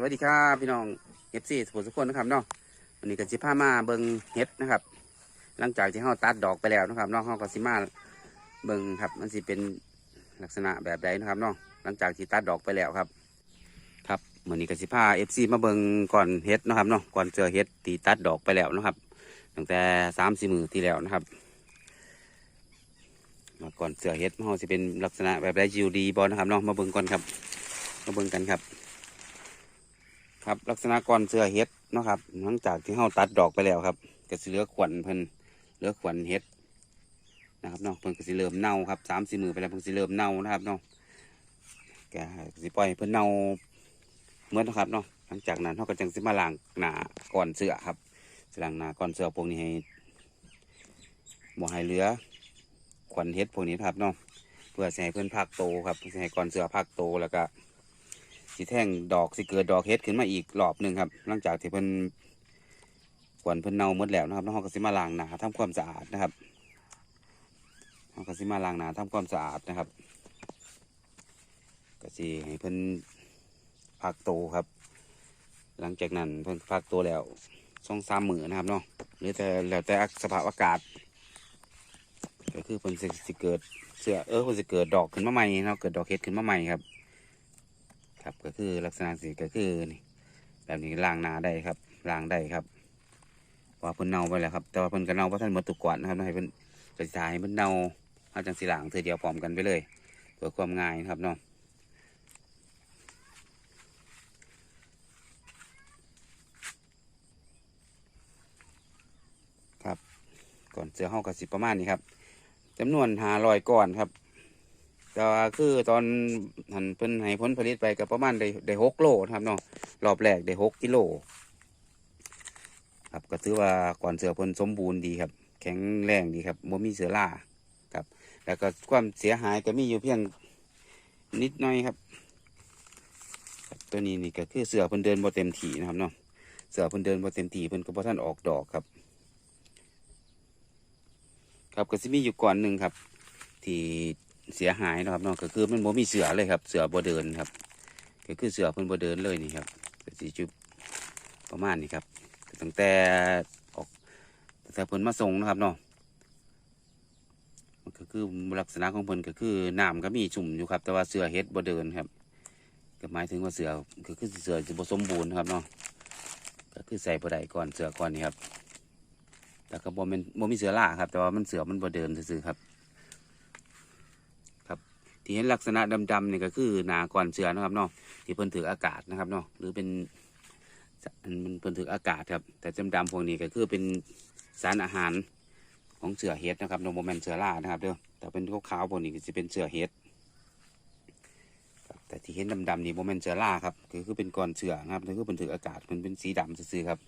สวัสดีครับพี่น้องเอฟซีสุขุมสุขคนนะครับเนาะวันนี้ก็สิพามาเบิงเฮ็ดนะครับ หลังจากที่เราตัดดอกไปแล้วนะครับเนาะเราก็สิมาเบิงครับ มันสิเป็นลักษณะแบบใดนะครับเนาะหลังจากที่ตัดดอกไปแล้วครับ ครับวันนี้ก็สิพาเอฟซีมาเบิงก่อนเฮ็ดนะครับเนาะก่อนเจอเฮ็ดตีตัดดอกไปแล้วนะครับตั้งแต่สามสี่มือที่แล้วนะครับมาก่อนเสือเฮ็ดเราสิเป็นลักษณะแบบใดจิวดีบอลนะครับเนาะมาเบิงก่อนครับ มาเบิงกันครับ ครับ ลักษณะก่อนเสื้อเฮ็ดเนาะครับหลังจากที่เราตัดดอกไปแล้วครับก็สิเหลือขวัญเพิ่นเหลือขวัญเฮ็ดนะครับเนาะเพิ่นก็สิเริ่มเน่าครับสามสี่มือไปแล้วเพิ่นสิเริ่มเน่านะครับเนาะแกสิปล่อยเพิ่นเน่าเหมือนนะครับเนาะหลังจากนั้นเราก็จังสิมาล้างหน้าก่อนเสือครับสิล้างหน้าก่อนเสือพวกนี้ให้บ่ให้เหลือขวัญเฮ็ดพวกนี้ครับเนาะเพื่อให้เพิ่นพักโตครับเพื่อสิให้ก่อนเสือพักโตแล้วก็ สิแท่งดอกสิเกิดดอกเฮ็ดขึ้นมาอีกรอบหนึ่งครับ หลังจากที่เพิ่นขวัญเพิ่นเน่าหมดแล้วนะครับแล้วเราก็สิมาล้างหนาทำความสะอาดนะครับเราก็สิมาล้างหนาทำความสะอาดนะครับก็สิให้เพิ่นพักโตครับ หลังจากนั้นเพิ่นพักโตแล้วสองสามมื้อนะครับเนาะหรือแต่แล้วแต่สภาพอากาศก็คือเพิ่นสิเกิดเสือเออเพิ่นสิเกิดดอกขึ้นมาใหม่เนาะเกิดดอกเฮ็ดขึ้นมาใหม่ครับ ครับ ก็คือลักษณะสีก็คือนี่แบบนี้ล้างนาได้ครับล้างได้ครับว่าเพิ่นเน่าไปแล้วครับ แต่ว่าเพิ่นก็เน่าเพราะท่านหมดตุกก่อนนะครับให้เพิ่นกระจายให้เพิ่นเน่าเอาจังสีหลางเธอเดียวพร้อมกันไปเลยเพื่อความง่ายนะครับเนาะครับก่อนเสือห้ากับสิประมาณนี้ครับจำนวนหาลอยก่อนครับ แต่ว่าคือตอนหันเพิ่นให้ผลผลิตไปก็ประมาณได้ได้หกโลนะครับเนาะรอบแรกได้หกกิโลครับก็ถือว่าก่อนเสือเพิ่นสมบูรณ์ดีครับ แข็งแรงดีครับบ่มีเสือล่าครับ แล้วก็ความเสียหายก็มีอยู่เพียงนิดหน่อยครับ ตัวนี้นี่ก็คือเสือเพิ่นเดินบ่เต็มที่นะครับเนาะเสือเพิ่นเดินบ่เต็มที่เพิ่นก็บ่ทันออกดอกครับ ครับก็สิมีอยู่ก่อนหนึ่งครับ ที่ เสียหายนะครับเนาะก็คือมันบ่มีเสือเลยครับ เสือบ่เดินครับก็คือเสือเพิ่นบ่เดินเลยนี่ครับสิจุบประมาณนี้ครับตั้งแต่ออกตั้งแต่เพิ่นมาส่งนะครับเนาะมันก็คือลักษณะของเพิ่นก็คือน้ำก็มีชุ่มอยู่ครับ แต่ว่าเสือเฮ็ดบ่เดินครับ ก็หมายถึงว่าเสือก็คือเสือจะบ่สมบูรณ์ครับเนาะก็คือใส่บ่ได้ก่อนเสือก่อนนี่ครับแต่ก็บ่แม่นบ่มีเสือล่าครับ แต่ว่ามันเสือมันบ่เดินซื่อๆครับ ที่เห็นลักษณะดำๆนี่ก็คือหนาก่อนเสือนะครับเนาะที่เพิ่นถืออากาศนะครับเนาะหรือเป็นมันเพิ่นถืออากาศครับ แต่ดำๆพวกนี้ก็คือเป็นสารอาหารของเสือเฮ็ดนะครับโนโมแมนเสือล่านะครับเด้อแต่เป็นขาวๆพวกนี้จะเป็นเสือเฮ็ดแต่ที่เห็นดำๆนี่โมเมนเสือล่าครับคือคือเป็นก้อนเสือนะครับแล้วก็เป็นถืออากาศมันเป็นสีดำซื่อๆครับ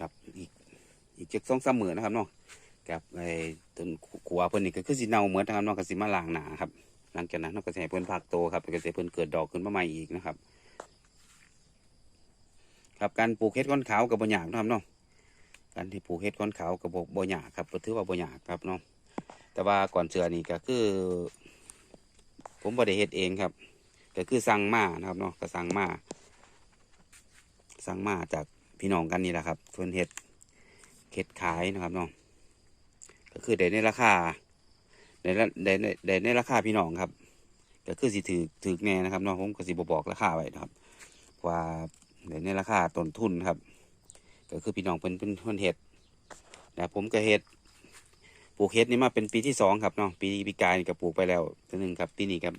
ครับอีก เจ็ดสองสามหมื่นนะครับเนาะกับไอ้ต้นขัวเพิ่นนี่ก็คือสิเน่าเหมือนนะครับเนาะก็สิมาล้างหนาครับ หลังจากนั้นเราก็จะให้เพิ่นพักโตครับก็จะให้เพิ่นเกิดดอกขึ้นมาใหม่อีกนะครับ ครับการปลูกเห็ดก้อนขาวกับบ่ยากนะครับเนาะการที่ปลูกเห็ดก้อนขาวกับบ่บ่ยากครับถือว่าบ่ยากครับเนาะแต่ว่าก่อนเสือนี่ก็คือ ผมบ่ได้เฮ็ดเองครับ ก็คือสั่งมานะครับเนาะก็สั่งมาสั่งมาจากพี่น้องกันนี่แหละครับเพิ่นเฮ็ด เข็ดขายนะครับเนาะก็คือได้ในราคาได้ได้ได้ในราคาพี่น้องครับ ก็คือสิถือถือแน่นะครับเนาะผมก็สิบบอกราคาไว้นะครับเพราะว่าได้ในราคาต้นทุนครับ ก็คือพี่น้องเป็นเป็นคนเห็ดแต่ผมก็เห็ดปลูกเห็ดนี่มาเป็นปีที่สองครับเนาะปีปีกายนี่ก็ปลูกไปแล้วตัวหนึ่งครับปีนี้ครับ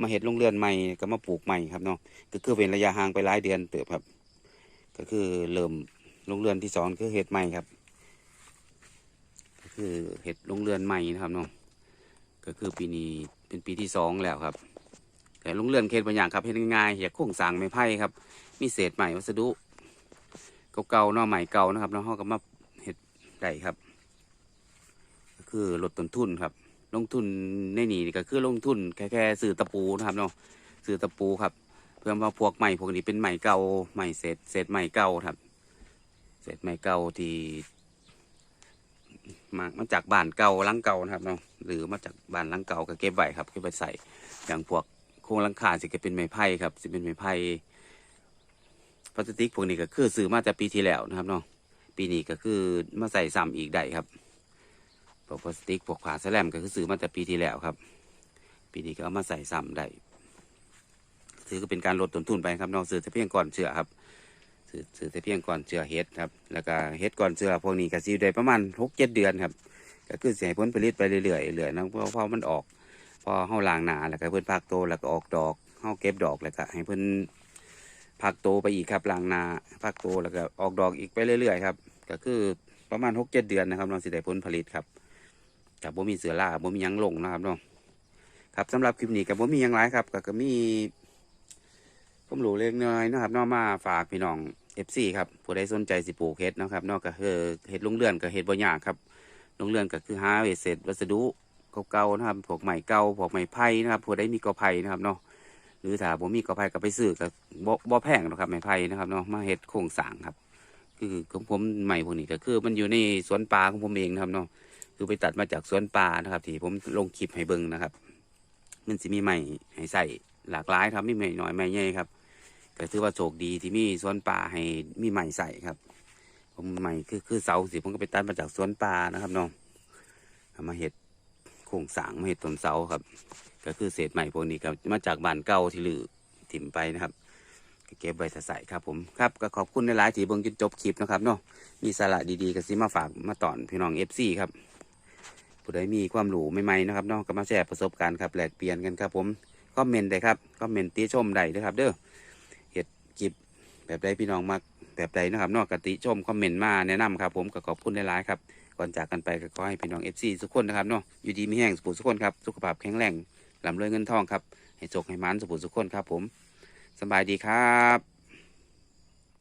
มาเห็ดลงเรือนใหม่ก็มาปลูกใหม่ครับเนาะก็คือเป็นระยะห่างไปหลายเดือนเติบครับ ก็คือเริ่มลงเรือนที่สองคือเห็ดใหม่ครับ คือเห็ดลงเรือนใหม่นะครับเนาะก็คือปีนี้เป็นปีที่สองแล้วครับแต่ลงเรือนเขตบางอย่างครับเห็ดง่ายๆอยากโค้งสางไม้ไผ่ครับ มีเศษใหม่วัสดุเก่าๆเนาใหม่เก่านะครับแล้วเขาก็มาเห็ดได้ครับ ก็คือลดต้นทุนครับ ลงทุนในนี่ก็คือลงทุนแค่แค่ซื้อตะปูนะครับเนาะซื้อตะปูครับ เพื่อมาพวกใหม่พวกนี้เป็นใหม่เก่าใหม่เศษเศษใหม่เก่าครับเศษไม้เก่าที่ มามาจากบ้านเก่าหลังเก่านะครับเนาะหรือมาจากบ้านหลังเก่าก็เก็บไว้ครับเก็บไว้ใส่อย่างพวกโครงหลังคาสิก็เป็นไม้ไผ่ครับสิเป็นไม้ไผ่พลาสติกพวกนี้ก็คือซื้อมาแต่ปีที่แล้วนะครับเนาะปีนี้ก็คือมาใส่ซ้ำอีกได้ครับพวกพลาสติกพวกขวาแสลมก็คือซื้อมาแต่ปีที่แล้วครับ ปีนี้ก็เอามาใส่ซ้ำได้ถือก็เป็นการลดต้นทุนไปครับเนอกซื้อแต่เพียงก่อนเชื่อครับ ซื้อซื้อแต่เพียงก่อนเจือเฮ็ดครับ แล้วก็เฮ็ดก่อนเจือพวกนี้ก็สิได้ประมาณหกเจ็ดเดือนครับ ก็คือสิให้ผลผลิตไปเรื่อยๆเรื่อยๆนะเพราะพอมันออก พอเฮาล้างหนาแล้วก็เพิ่นพักโตแล้วก็ออกดอกเฮาเก็บดอกแล้วก็ให้เพิ่นพักโตไปอีกครับล้างนาพักโตแล้วก็ออกดอกอีกไปเรื่อยๆครับก็คือประมาณหกเจ็ดเดือนนะครับเราสิได้ผลผลิตครับกับบ่มีเสือล่าบ่มียังลงนะครับเนาะครับสำหรับคลิปนี้กับบ่มียังหลายครับก็ก็มีผมรู้เล็กน้อยนะครับเนอกมาฝากพี่น้อง เอฟซีครับผู้ใดสนใจสิปลูกเห็ดนะครับนอกก็คือเห็ดลงเรือนกับเห็ดบ่ยากครับลงเรือนก็คือหาเศษวัสดุเก่าๆนะครับพวกไม้เก่าพวกไม้ไผ่นะครับผู้ใดมีกอไผ่นะครับเนาะหรือถ้าผมมีกอไผ่ก็ไปซื้อกับบ่บ่แพงหรอกครับไม้ไผ่นะครับเนาะมาเห็ดโครงสร้างครับ คือของผมใหม่พวกนี้ก็คือมันอยู่ในสวนป่าของผมเองนะครับเนาะคือไปตัดมาจากสวนป่านะครับ ที่ผมลงคลิปให้เบิ่งนะครับ มันสิมีไม้ให้ใส่หลากหลายครับมีไม้น้อยไม้ใหญ่ครับ ก็ถือว่าโชคดีที่มีสวนป่าให้มีใหม่ใส่ครับผมใหม่คือคือเสาสิผมก็ไปตัดมาจากสวนป่านะครับน้องมาเห็ดโครงสางมาเห็ดต้นเสาครับ ก็คือเศษใหม่พวกนี้ก็มาจากบ้านเก่าที่ลือถิ่มไปนะครับเก็บไว้ใส่ครับผมครับก็ขอบคุณในหลายที่เบิ่งจนจบคลิปนะครับเนาะมีสาระดีๆก็สิมาฝากมาตอนพี่น้องเอฟซีครับผู้ใดมีความรู้ใหม่ๆนะครับเนาะก็มาแชร์ประสบการณ์ครับแลกเปลี่ยนกันครับผมคอมเมนต์ได้ครับคอมเมนต์ติชมได้เด้อครับ เด้อ แบบใดพี่น้องมักแบบใดนะครับนอกกติชมคอมเมนต์มาแนะนำครับผมก็ขอบคุณหลายๆครับก่อนจากกันไปก็ขอให้พี่น้องเอฟซีทุกคนนะครับเนาะอยู่ดีมีแห้งสุขสุขคนครับสุขภาพแข็งแรงลำรวยเงินทองครับให้โชคให้มันสุขสุขคนครับผมสบายดีครับ